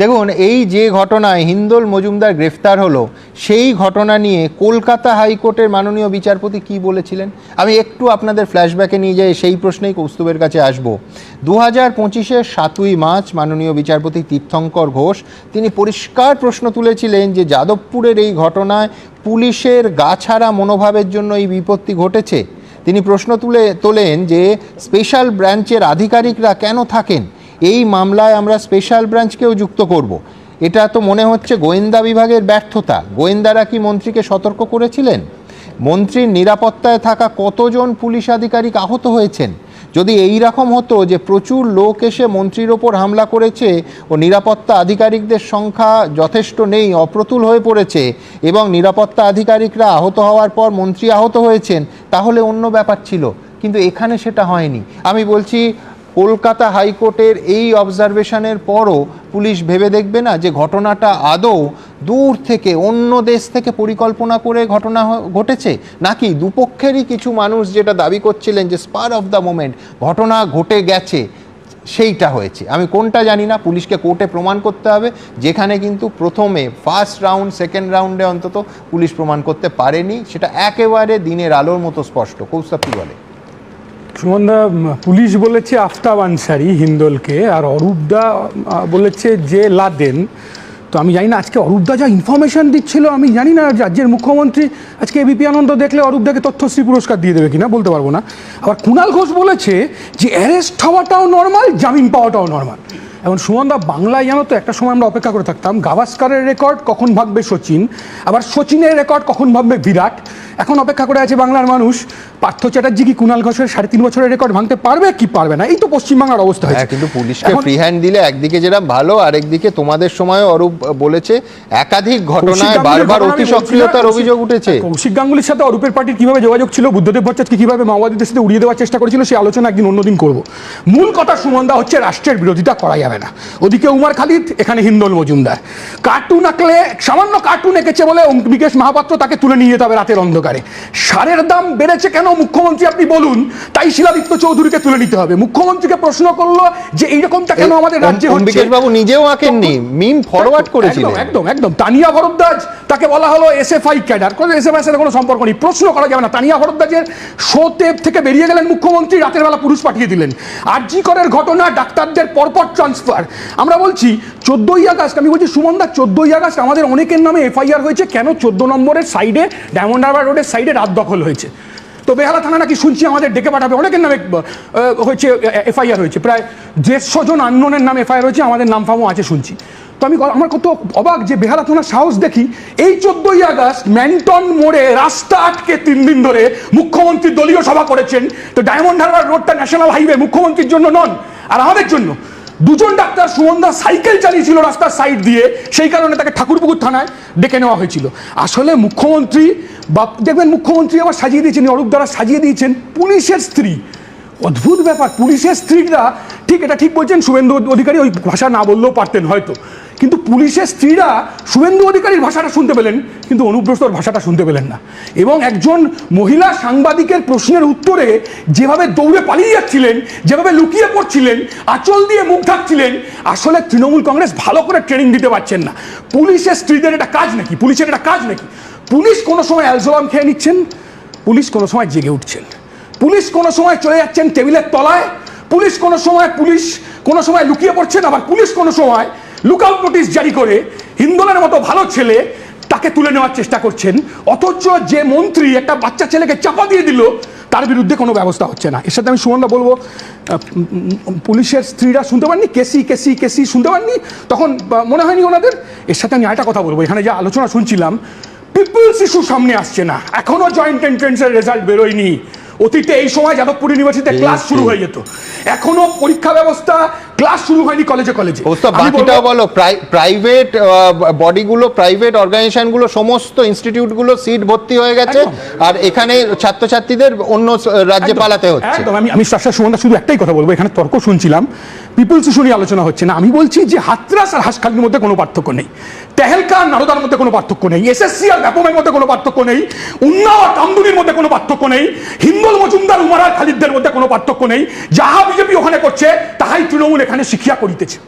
দেখুন, এই যে ঘটনায় হিন্দোল মজুমদার গ্রেফতার হলো, সেই ঘটনা নিয়ে কলকাতা হাইকোর্টের মাননীয় বিচারপতি কি বলেছিলেন? আমি একটু আপনাদের ফ্ল্যাশব্যাকে নিয়ে যাই, সেই প্রশ্নেই কৌস্তুভের কাছে আসব। দু হাজার পঁচিশের সাতই মার্চ মাননীয় বিচারপতি তীর্থঙ্কর ঘোষ, তিনি পরিষ্কার প্রশ্ন তুলেছিলেন যে যাদবপুরের এই ঘটনায় পুলিশের গাছাড়া মনোভাবের জন্য এই বিপত্তি ঘটেছে। তিনি প্রশ্ন তুলে তোলেন যে স্পেশাল ব্রাঞ্চের আধিকারিকরা কেন থাকেন? এই মামলায় আমরা স্পেশাল ব্রাঞ্চকেও যুক্ত করব। এটা তো মনে হচ্ছে গোয়েন্দা বিভাগের ব্যর্থতা। গোয়েন্দারা কি মন্ত্রীকে সতর্ক করেছিলেন? মন্ত্রীর নিরাপত্তায় থাকা কতজন পুলিশ আধিকারিক আহত হয়েছেন? যদি এই রকম হতো যে প্রচুর লোক এসে মন্ত্রীর ওপর হামলা করেছে ও নিরাপত্তা আধিকারিকদের সংখ্যা যথেষ্ট নেই, অপ্রতুল হয়ে পড়েছে এবং নিরাপত্তা আধিকারিকরা আহত হওয়ার পর মন্ত্রী আহত হয়েছেন, তাহলে অন্য ব্যাপার ছিল। কিন্তু এখানে সেটা হয়নি। আমি বলছি কলকাতা হাইকোর্টের এই অবজারভেশনের পরও পুলিশ ভেবে দেখবে না যে ঘটনাটা আদৌ দূর থেকে, অন্য দেশ থেকে পরিকল্পনা করে ঘটনা ঘটেছে? নাকি দুপক্ষেরই কিছু মানুষ যেটা দাবি করছিলেন যে স্পার অফ দ্য মোমেন্ট ঘটনা ঘটে গেছে, সেইটা হয়েছে। আমি কোনটা জানি না, পুলিশকে কোর্টে প্রমাণ করতে হবে, যেখানে কিন্তু প্রথমে ফার্স্ট রাউন্ড সেকেন্ড রাউন্ডে অন্তত পুলিশ প্রমাণ করতে পারেনি, সেটা একেবারে দিনের আলোর মতো স্পষ্ট। কৌস্তব বলে? সুমনদা পুলিশ বলেছে আফতাব আনসারি হিন্দলকে, আর অরূপদা বলেছে যে লাদেন। তো আমি জানি না, আজকে অরূপদা যা ইনফরমেশন দিচ্ছিল, আমি জানি না রাজ্যের মুখ্যমন্ত্রী, আজকে এবিপি আনন্দ দেখলে অরূপদাকে তথ্যশ্রী পুরস্কার দিয়ে দেবে কিনা, বলতে পারব না। আবার কুণাল ঘোষ বলেছে যে অ্যারেস্ট হওয়াটাও নর্মাল জামিন পাওয়াটাও নর্মাল এখন সুমনদা বাংলায় জানো তো একটা সময় আমরা অপেক্ষা করে থাকতাম গাভাস্কারের রেকর্ড কখন ভাববে সচিন? আবার সচিনের রেকর্ড কখন ভাববে বিরাট? এখন অপেক্ষা করে আছে বাংলার মানুষ পার্থ চ্যাটার্জি কি কুণাল ঘোষের সাড়ে তিন বছরের রেকর্ড ভাঙতে পারবে কি পারবে না? এই তো পশ্চিমবাংলার অবস্থা হ্যাঁ হয়েছে কিন্তু পুলিশকে ফ্রি হ্যান্ড দিলে একদিকে যেটা ভালো আরেকদিকে তোমাদের সময় অরূপ বলেছে একাধিক ঘটনায় বারবার অতি সক্রিয়তার অভিযোগ উঠেছে। কৌশিক গাঙ্গুলির সাথে অরূপের পার্টির কীভাবে যোগাযোগ ছিল বুদ্ধদেব ভট্টাচার্যকে কীভাবে মাওবাদীদের সাথে উড়িয়ে দেওয়ার চেষ্টা করেছিল সেই আলোচনা একদিন অন্যদিন করব। মূল কথা সুমনদা হচ্ছে রাষ্ট্রের বিরোধিতা করা যাবে না। ওদিকে উমার খালিদ এখানে হিন্দল মজুমদার। কার্টুন আঁকলে সামান্য কার্টুন এঁকেছে বলে অঙ্কিকেশ মহাপাত্র তাকে তুলে নিয়ে যেতে হবে রাতের অন্ধকারে। সারের দাম বেড়েছে কেন? মুখ্যমন্ত্রী আপনি বলুন। তাই শিলাদিত্য চৌধুরীকে তুলে নিতে হবে। মুখ্যমন্ত্রীকে প্রশ্ন করল যে এইরকমটা কেন আমাদের রাজ্যে হচ্ছে? বাবু নিজেও আঁকেননি মিম ফরওয়ার্ড করেছিলেন। একদম একদম। তানিয়া ভরদ্বাজ তাকে বলা হলো এসএফআই ক্যাডার। কোনো এসএফআই সাথে কোনো সম্পর্ক নেই। প্রশ্ন করা যাবে না। তানিয়া ভরদ্বাজের শোতে থেকে বেরিয়ে গেলেন মুখ্যমন্ত্রী রাতের বেলা পুরুষ পাঠিয়ে দিলেন। আর জি করের ঘটনা ডাক্তারদের পরপর ট্রান্সফার আমরা বলছি চোদ্দই আগস্ট, আমি বলছি সুমনদা চোদ্দই আগস্ট আমাদের অনেকের নামে এফআইআর হয়েছে। কেন? চোদ্দ নম্বরের সাইডে ডায়মন্ড হারবার রোডের সাইডে রাত দখল হয়েছে। তো বেহালা থানা নাকি শুনছি আমাদের ডেকে পাঠাবে। অনেকের নামে হয়েছে এফআইআর হয়েছে। প্রায় দেড়শো জন আন্দোলনের নামে এফআইআর হয়েছে, আমাদের নাম ফামও আছে শুনছি। তো আমি আমার কত অবাক যে বেহালা থানার সাহস দেখি, এই চোদ্দই আগস্ট ম্যান্টন মোড়ে রাস্তা আটকে তিন দিন ধরে মুখ্যমন্ত্রী দলীয় সভা করেছেন। তো ডায়মন্ড হারবার রোডটা ন্যাশনাল হাইওয়ে মুখ্যমন্ত্রীর জন্য নন, আর আমাদের জন্য। দুজন ডাক্তার সুমনদা সাইকেল চালিয়েছিল রাস্তার সাইড দিয়ে, সেই কারণে তাকে ঠাকুরপুকুর থানায় ডেকে নেওয়া হয়েছিল। আসলে মুখ্যমন্ত্রী বা, দেখবেন মুখ্যমন্ত্রী আবার সাজিয়ে দিয়েছেন অরূপ দ্বারা সাজিয়ে দিয়েছেন। পুলিশের স্ত্রী অদ্ভুত ব্যাপার, পুলিশের স্ত্রীরা, ঠিক এটা ঠিক বলছেন শুভেন্দু অধিকারী, ওই ভাষা না বললেও পারতেন হয়তো। কিন্তু পুলিশের স্ত্রীরা শুভেন্দু অধিকারীর ভাষাটা শুনতে পেলেন, কিন্তু অনুব্রস্তর ভাষাটা শুনতে পেলেন না। এবং একজন মহিলা সাংবাদিকের প্রশ্নের উত্তরে যেভাবে দৌড়ে পালিয়ে যাচ্ছিলেন, যেভাবে লুকিয়ে পড়ছিলেন, আঁচল দিয়ে মুখ ঢাকছিলেন, আসলে তৃণমূল কংগ্রেস ভালো করে ট্রেনিং দিতে পারছেন না। পুলিশের স্ত্রীদের এটা কাজ নাকি? পুলিশের এটা কাজ নাকি? পুলিশ কোনো সময় অ্যালজোলাম খেয়ে নিচ্ছেন? পুলিশ কোনো সময় জেগে উঠছেন। পুলিশ কোনো সময় চলে যাচ্ছেন টেবিলের তলায়, পুলিশ কোনো সময় পুলিশ কোনো সময় লুকিয়ে পড়ছেন, আবার পুলিশ কোনো সময় লুকআউট নোটিশ জারি করে হিন্দোলের মতো ভালো ছেলে তাকে তুলে নেওয়ার চেষ্টা করছেন। অথচ যে মন্ত্রী একটা বাচ্চা ছেলেকে চাপা দিয়ে দিল, তার বিরুদ্ধে কোনো ব্যবস্থা হচ্ছে না। এর সাথে আমি সুমনদা বলব পুলিশের স্ত্রীরা শুনতে পাননি, কেসি কেসি কেসি শুনতে পাননি। তখন মনে হয়নি ওনাদের? এর সাথে আমি আরেকটা কথা বলব, এখানে যে আলোচনা শুনছিলাম পিপলস ইস্যু সামনে আসছে না। এখনও জয়েন্ট এন্ট্রেন্সের রেজাল্ট বেরোয়নি। অতীতে এই সময় যাদবপুর ইউনিভার্সিটিতে ক্লাস শুরু হয়ে যেত। এখনও পরীক্ষা ব্যবস্থা ক্লাস শুরু হয়নি কলেজে কলেজে। বাকিটাও বলো প্রাইভেট বডিগুলো প্রাইভেট অর্গানাইজেশনগুলো সমস্ত ইনস্টিটিউটগুলো সিট ভর্তি হয়ে গেছে। আর এখানে ছাত্রছাত্রীদের অন্য রাজ্যে পালাতে হচ্ছে। একদম। আমি আমি শাসা সুমনদা শুধু একটাই কথা বলব। এখানে তর্ক শুনছিলাম। পিপলস ইস্যু নিয়ে আলোচনা হচ্ছে না। আমি বলছি যে হাতরাস আর হাসখালির মধ্যে কোনো পার্থক্য নেই। তেহেলকা আর নারদার মধ্যে কোনো পার্থক্য নেই। এসএসসি আর ব্যাপমের মধ্যে কোনো পার্থক্য নেই। উন্নাও আর কামদুনির মধ্যে কোনো পার্থক্য নেই। হিন্দল মজুমদার উমার আর খালিদদের মধ্যে কোনো পার্থক্য নেই। যাহা বিজেপি ওখানে করছে তাহাই তৃণমূল এখানে শিখিয়া করিতেছে।